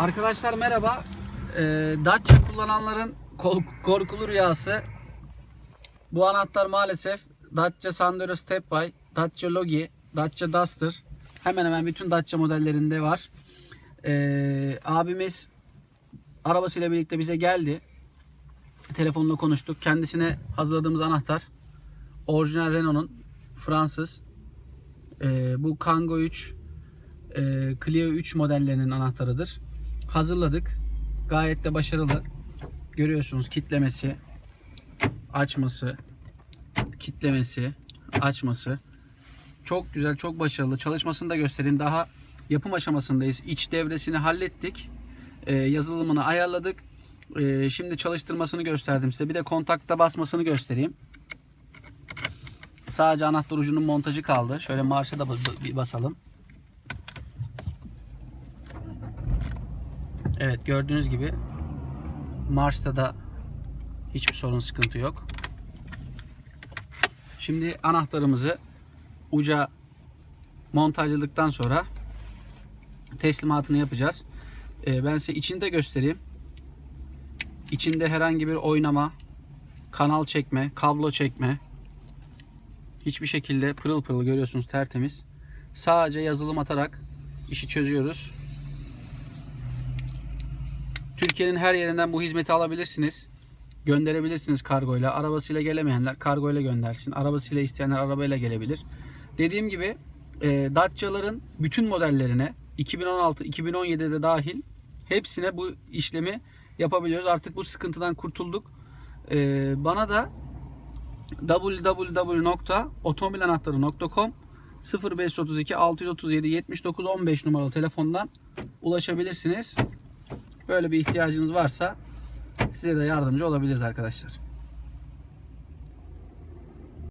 Arkadaşlar merhaba. Ee, Dacia kullananların korkulu rüyası. Bu anahtar maalesef Dacia Sandero Stepway, Dacia Logi, Dacia Duster hemen hemen bütün Dacia modellerinde var. Ee, abimiz arabasıyla birlikte bize geldi. Telefonla konuştuk. Kendisine hazırladığımız anahtar orijinal Renault'un Fransız. Ee, bu Kangoo 3 e, Clio 3 modellerinin anahtarıdır. Hazırladık. Gayet de başarılı. Görüyorsunuz kitlemesi, açması, kitlemesi, açması. Çok güzel, çok başarılı. Çalışmasını da göstereyim. Daha yapım aşamasındayız. İç devresini hallettik. Ee, yazılımını ayarladık. Ee, şimdi çalıştırmasını gösterdim size. Bir de kontakta basmasını göstereyim. Sadece anahtar ucunun montajı kaldı. Şöyle marşa da bir basalım. Evet gördüğünüz gibi Mars'ta da hiçbir sorun sıkıntı yok. Şimdi anahtarımızı uca montajladıktan sonra teslimatını yapacağız. Ee, ben size içini de göstereyim. İçinde herhangi bir oynama, kanal çekme, kablo çekme hiçbir şekilde pırıl pırıl görüyorsunuz tertemiz. Sadece yazılım atarak işi çözüyoruz. Türkiye'nin her yerinden bu hizmeti alabilirsiniz. Gönderebilirsiniz kargoyla. Arabasıyla gelemeyenler kargoyla göndersin. Arabasıyla isteyenler arabayla gelebilir. Dediğim gibi e, Dacia'ların bütün modellerine 2016, 2017'de dahil hepsine bu işlemi yapabiliyoruz. Artık bu sıkıntıdan kurtulduk. E, bana da www.otomobilanahtarı.com 0532 637 79 15 numaralı telefondan ulaşabilirsiniz. Böyle bir ihtiyacınız varsa size de yardımcı olabiliriz arkadaşlar.